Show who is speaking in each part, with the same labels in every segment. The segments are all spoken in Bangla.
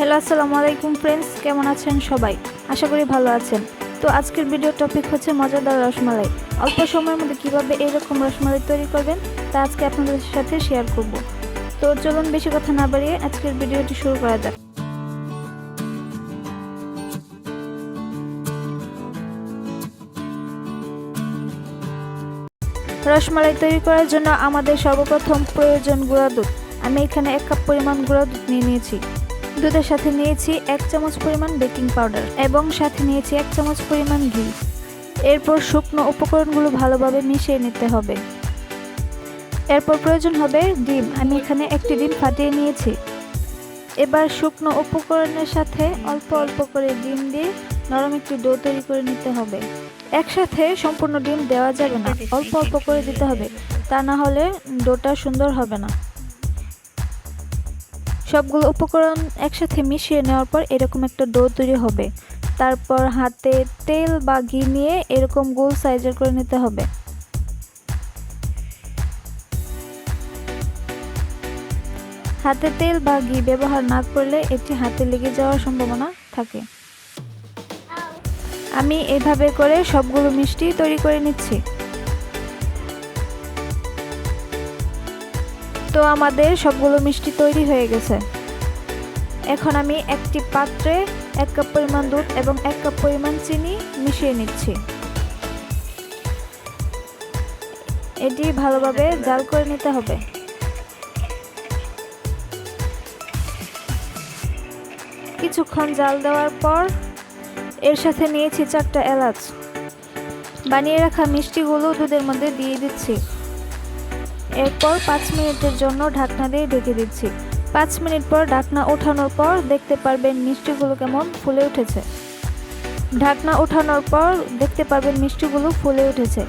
Speaker 1: হ্যালো, আসসালামু আলাইকুম ফ্রেন্ডস কেমন আছেন সবাই? আশা করি ভালো আছেন। তো আজকের ভিডিও টপিক হচ্ছে মজাদার রসমালাই। অল্প সময়ের মধ্যে কীভাবে এরকম রসমালাই তৈরি করবেন, তা আজকে আপনাদের সাথে শেয়ার করব। তো চলুন বেশি কথা না বাড়িয়ে আজকের ভিডিওটি শুরু করা যাক। রসমালাই তৈরি করার জন্য আমাদের সর্বপ্রথম প্রয়োজন গুঁড়া দুধ। আমি এখানে এক কাপ পরিমাণ গুঁড়া দুধ নিয়ে নিয়েছি। দুধের সাথে নিয়েছি এক চামচ পরিমাণ বেকিং পাউডার এবং সাথে নিয়েছি এক চামচ পরিমাণ ঘি। এরপর শুকনো উপকরণগুলো ভালোভাবে মিশিয়ে নিতে হবে। এরপর প্রয়োজন হবে ডিম। আমি এখানে একটি ডিম ফাটিয়ে নিয়েছি। এবার শুকনো উপকরণের সাথে অল্প অল্প করে ডিম দিয়ে নরম একটি ডো তৈরি করে নিতে হবে। একসাথে সম্পূর্ণ ডিম দেওয়া যাবে না। অল্প অল্প করে দিতে হবে। তা না হলে ডোটা সুন্দর হবে না। সবগুলো উপকরণ একসাথে মিশিয়ে নেওয়ার পর এরকম একটা ডো তৈরি হবে। তারপর হাতে তেল বা ঘি নিয়ে এরকম গোল সাইজের করে নিতে হবে। হাতে তেল বা ঘি ব্যবহার না করলে এটি হাতে লেগে যাওয়ার সম্ভাবনা থাকে। আমি এভাবে করে সবগুলো মিষ্টি তৈরি করে নিচ্ছি। তো আমাদের সবগুলো মিষ্টি তৈরি হয়ে গেছে। এখন আমি একটি পাত্রে এক কাপ পরিমাণ দুধ এবং এক কাপ পরিমাণ চিনি মিশিয়ে নিচ্ছি। এটি ভালোভাবে জাল করে নিতে হবে। কিছুক্ষণ জাল দেওয়ার পর এর সাথে নিয়েছি চারটা এলাচ। বানিয়ে রাখা মিষ্টিগুলো দুধের মধ্যে দিয়ে দিচ্ছি। এরপর পাঁচ মিনিটের জন্য ঢাকনা দিয়ে ঢেকে দিচ্ছি। পাঁচ মিনিট পর ঢাকনা ওঠানোর পর দেখতে পারবেন মিষ্টিগুলো কেমন ফুলে উঠেছে। ঢাকনা ওঠানোর পর দেখতে পারবেন মিষ্টিগুলো ফুলে উঠেছে।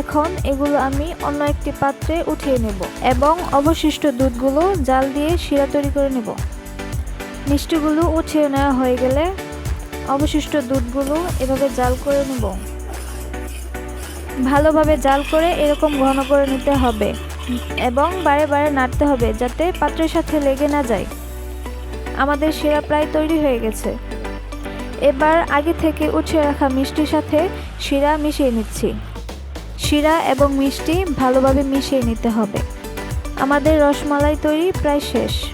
Speaker 1: এখন এগুলো আমি অন্য একটি পাত্রে উঠিয়ে নেব এবং অবশিষ্ট দুধগুলো জাল দিয়ে শিরা তৈরি করে নেব। মিষ্টিগুলো উঠিয়ে নেওয়া হয়ে গেলে অবশিষ্ট দুধগুলো এভাবে জাল করে নেব। ভালোভাবে জাল করে এরকম ঘন করে নিতে হবে। এবং বারে বারে নাড়তে হবে যাতে পাত্রের সাথে লেগে না যায়। আমাদের শিরা প্রায় তৈরি হয়ে গেছে। এবার আগে থেকে উঠে রাখা মিষ্টির সাথে শিরা মিশিয়ে নিচ্ছি। শিরা এবং মিষ্টি ভালোভাবে মিশিয়ে নিতে হবে। আমাদের রসমালাই তৈরি প্রায় শেষ।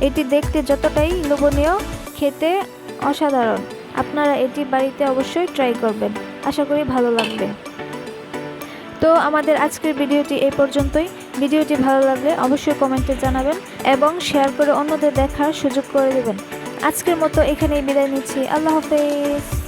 Speaker 1: এটি দেখতে যতটাই লোভনীয়, খেতে অসাধারণ। আপনারা এটি বাড়িতে অবশ্যই ট্রাই করবেন। আশা করি ভালো লাগবে। তো আমাদের আজকের ভিডিওটি এই পর্যন্তই। ভিডিওটি ভালো লাগলে অবশ্যই কমেন্টে জানাবেন এবং শেয়ার করে অন্যদের দেখার সুযোগ করে দেবেন। আজকের মতো এখানেই বিদায় নিচ্ছি। আল্লাহ হাফেজ।